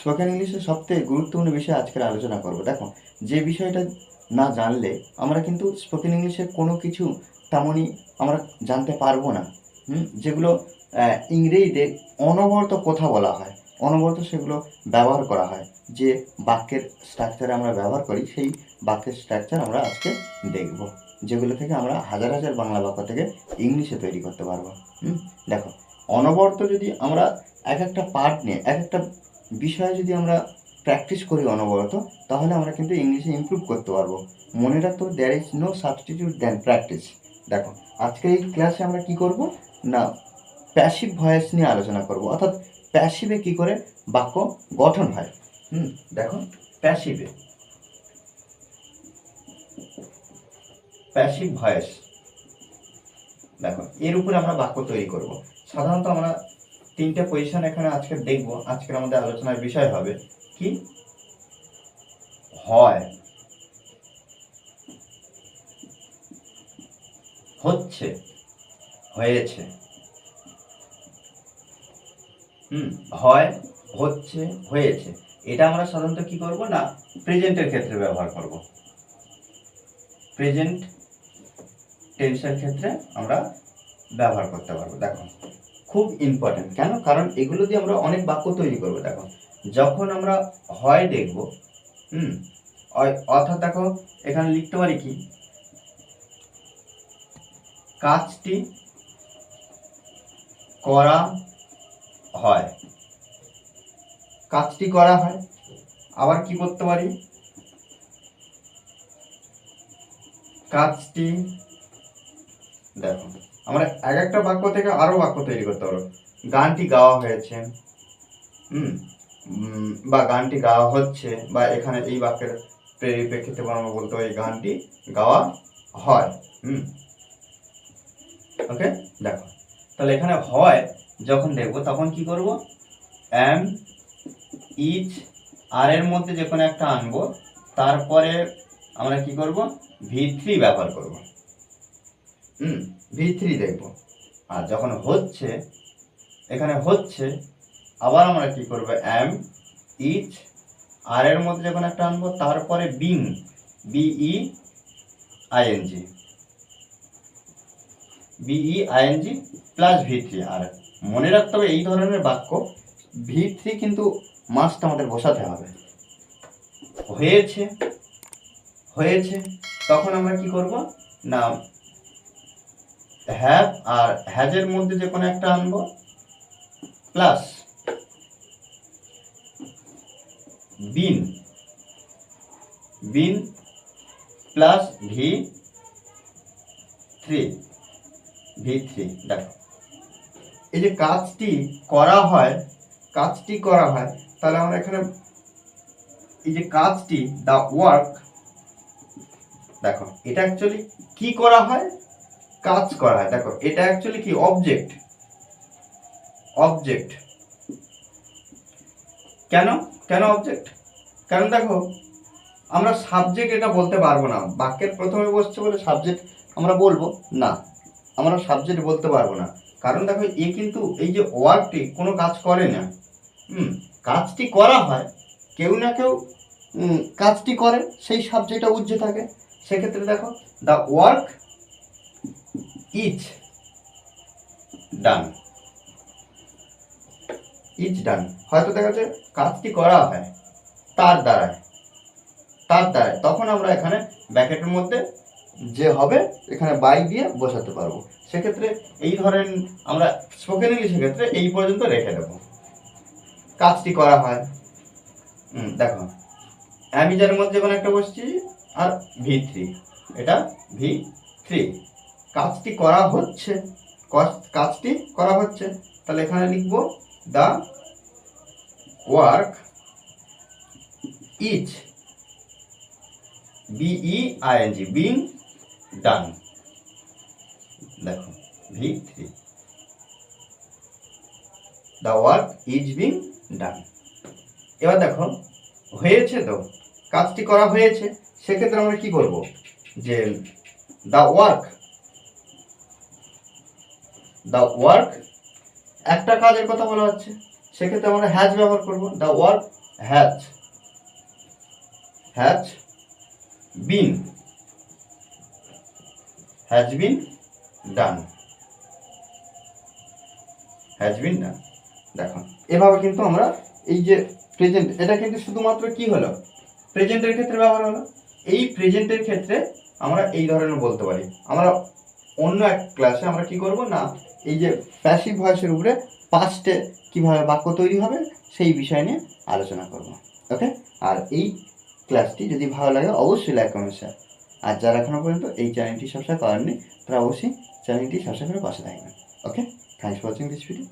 Spoken ইংলিশের সবথেকে গুরুত্বপূর্ণ বিষয় আজকের আলোচনা করব। দেখো, যে বিষয়টা না জানলে আমরা কিন্তু স্পোকেন ইংলিশের কোনো কিছু তেমনই আমরা জানতে পারব না। যেগুলো ইংরেজিতে অনবরত কথা বলা হয়, অনবরত সেগুলো ব্যবহার করা হয়। যে বাক্যের স্ট্রাকচারে আমরা ব্যবহার করি, সেই বাক্যের স্ট্রাকচার আমরা আজকে দেখব, যেগুলো থেকে আমরা হাজার হাজার বাংলা বাক্য থেকে ইংলিশে তৈরি করতে পারব। হুম? দেখো, অনবরত যদি আমরা এক একটা পার্ট নিয়ে, এক একটা বিষয়ে যদি আমরা প্র্যাকটিস করি অনবরত, তাহলে আমরা কিন্তু ইংলিশে ইমপ্রুভ করতে পারব। মনে রাখতো there is no substitute than practice দেখো আজকের এই ক্লাসে আমরা কি করব? না প্যাসিভ ভয়েস নিয়ে আলোচনা করব। অর্থাৎ প্যাসিভে কি করে? বাক্য গঠন হয়। হুম, দেখো প্যাসিভে প্যাসিভ ভয়েস দেখো, এর উপরে আমরা বাক্য তৈরি করব। সাধারণত আমরা তিনটে পজিশন এখানে আজকে দেখব। আজকের আমাদের আলোচনার বিষয় হবে কি? হয়। হচ্ছে। হয়েছে। হুম, হয়, হচ্ছে, হয়েছে। এটা আমরা সাধারণত কি করব না, প্রেজেন্টের ক্ষেত্রে ব্যবহার করব। প্রেজেন্ট টেন্সের ক্ষেত্রে আমরা ব্যবহার করতে পারব। দেখো। খুব ইম্পর্টেন্ট কেন? কারণ এগুলো দিয়ে আমরা অনেক বাক্য তৈরি করব, দেখো। যখন আমরা হয় দেখব, হুম অর্থাৎ দেখো, এখানে লিখতে পারি কি? কাজটি করা হয়। কাজটি করা হয়, আবার কি করতে পারি? কাজটি, দেখো। আমরা এক একটা বাক্য থেকে আরও বাক্য তৈরি করতে পারব। গানটি গাওয়া হয়েছে, হুম? বা গানটি গাওয়া হচ্ছে, বা এখানে এই বাক্যের পরিপ্রেক্ষিতে আমরা বলতে পারি গানটি গাওয়া হয়, হুম? ওকে? দেখো। তাহলে এখানে হয় যখন দেখব, তখন কি করব? এম, ইচ, আর এর মধ্যে যে কোনো একটা আনব, তারপরে আমরা কি করব? ভি থ্রি ব্যবহার করব। হুম ভি থ্রি দেখব। আর যখন হচ্ছে, এখানে হচ্ছে, আবার আমরা কি করব? এম ইচ আর এর মধ্যে যখন একটা আনব, তারপরে being B E I N G B E I N G plus V three আর মনে রাখতে হবে, এই ধরনের বাক্য ভি থ্রি কিন্তু মাস্ট আমাদের বসাতে হবে। হয়েছে হয়েছে, তখন আমরা কি করব? না হ্যাভ আর হ্যাজের মধ্যে যে কোনো একটা আনব, plus been been plus V three V three, দেখো। এই যে কাজটি করা হয়, কাজটি করা হয়, তাহলে আমরা এখানে এই যে কাজটি দ্য ওয়ার্ক দেখো, এটা অ্যাকচুয়ালি কি করা হয়? কাজ করা দেখো, এটা অ্যাকচুয়ালি কি? অবজেক্ট অবজেক্ট কেন? কেন অবজেক্ট কারণ দেখো, আমরা সাবজেক্ট এটা বলতে পারব না। বাক্যের প্রথমে বসছে বলে সাবজেক্ট আমরা বলব? না। আমরা সাবজেক্ট বলতে পারব না। কারণ দেখো, এ কিন্তু এই যে ওয়ার্কটি কোনো কাজ করে না। হুম, কাজটি করা হয়। কেউ না কেউ কাজটি করে, সেই সাবজেক্টটা উজ্জে থাকে। সেক্ষেত্রে দেখো the work is done is done হয়তো দেখা যাচ্ছে কাজটি করা হয়। তার দ্বারায়। তার দ্বারায়। তখন আমরা এখানে ব্যাকেটের মধ্যে যে হবে, এখানে বাই দিয়ে বসাতে পারব। সেক্ষেত্রে এই ধরেন আমরা স্পোকেন ইংলিশের ক্ষেত্রে এই পর্যন্ত রেখে দেবো। কাজটি করা হয়। দেখো। অ্যামিজার মধ্যে কোনো একটা বসছি, আর ভি থ্রি এটা ভি থ্রি কাজটি করা হচ্ছে কাজটি করা হচ্ছে। তাহলে এখানে লিখব the work is B E I N G being done দেখো V three the work is being done এবার দেখো, হয়েছে তো, কাজটি করা হয়েছে, সেক্ষেত্রে আমরা কি করব যে দ্য ওয়ার্ক দ্য ওয়ার্ক একটা কাজের কথা বলা হচ্ছে, সেক্ষেত্রে আমরা হ্যাজ ব্যবহার করব। The word has has been has been done has been done দেখো, এভাবে কিন্তু আমরা এই যে প্রেজেন্ট এটা কিন্তু শুধুমাত্র কি হলো? প্রেজেন্টের ক্ষেত্রে ব্যবহার হলো। এই প্রেজেন্টের ক্ষেত্রে আমরা এই ধরনের বলতে পারি। আমরা অন্য এক ক্লাসে আমরা কি করব না, এই যে প্যাসিভ ভয়েসের উপরে পাস্টে কীভাবে বাক্য তৈরি হবে, সেই বিষয় নিয়ে আলোচনা করব ওকে আর এই ক্লাসটি যদি ভালো লাগে, অবশ্যই লাইক কমেন্ট শেয়ার আর যারা এখনও পর্যন্ত এই চ্যানেলটি সাবস্ক্রাইব করেননি, তারা অবশ্যই চ্যানেলটি সাবস্ক্রাইব করে পাশে থাকবেন okay thanks for watching this video